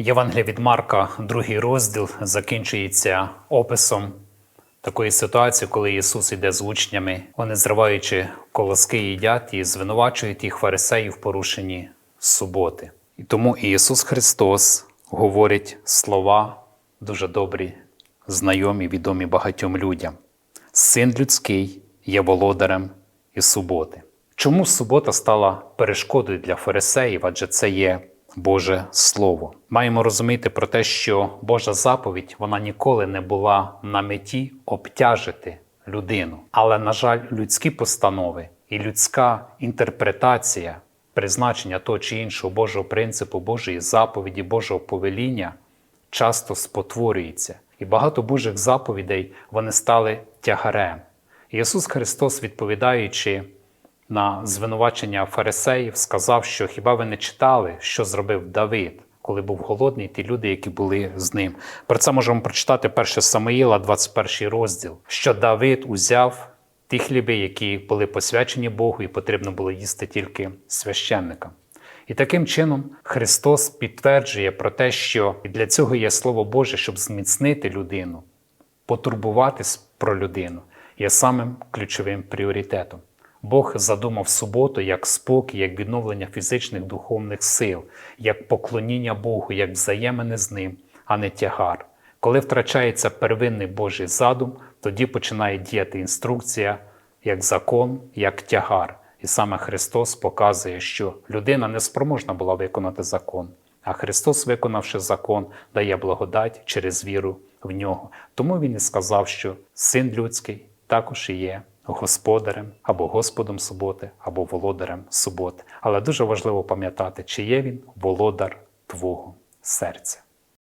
Євангелія від Марка, другий розділ, закінчується описом такої ситуації, коли Ісус іде з учнями, вони зриваючи колоски, їдять і звинувачують їх фарисеїв в порушенні суботи. І тому Ісус Христос говорить слова дуже добрі, знайомі, відомі багатьом людям. Син людський є володарем і суботи. Чому субота стала перешкодою для фарисеїв? Адже це є Боже Слово. Маємо розуміти про те, що Божа заповідь вона ніколи не була на меті обтяжити людину. Але, на жаль, людські постанови і людська інтерпретація призначення того чи іншого Божого принципу, Божої заповіді, Божого повеління часто спотворюється. І багато Божих заповідей вони стали тягарем. Ісус Христос, відповідаючи на звинувачення фарисеїв, сказав, що хіба ви не читали, що зробив Давид, коли був голодний, ті люди, які були з ним. Про це можемо прочитати 1 Самуїла, 21 розділ, що Давид узяв ті хліби, які були посвячені Богу, і потрібно було їсти тільки священникам. І таким чином Христос підтверджує про те, що для цього є Слово Боже, щоб зміцнити людину, потурбуватись про людину є самим ключовим пріоритетом. Бог задумав суботу як спокій, як відновлення фізичних духовних сил, як поклоніння Богу, як взаємини з ним, а не тягар. Коли втрачається первинний Божий задум, тоді починає діяти інструкція як закон, як тягар. І саме Христос показує, що людина не спроможна була виконати закон, а Христос, виконавши закон, дає благодать через віру в нього. Тому Він і сказав, що син людський також і є господарем або Господом суботи, або володарем суботи. Але дуже важливо пам'ятати, чи є він володар твого серця.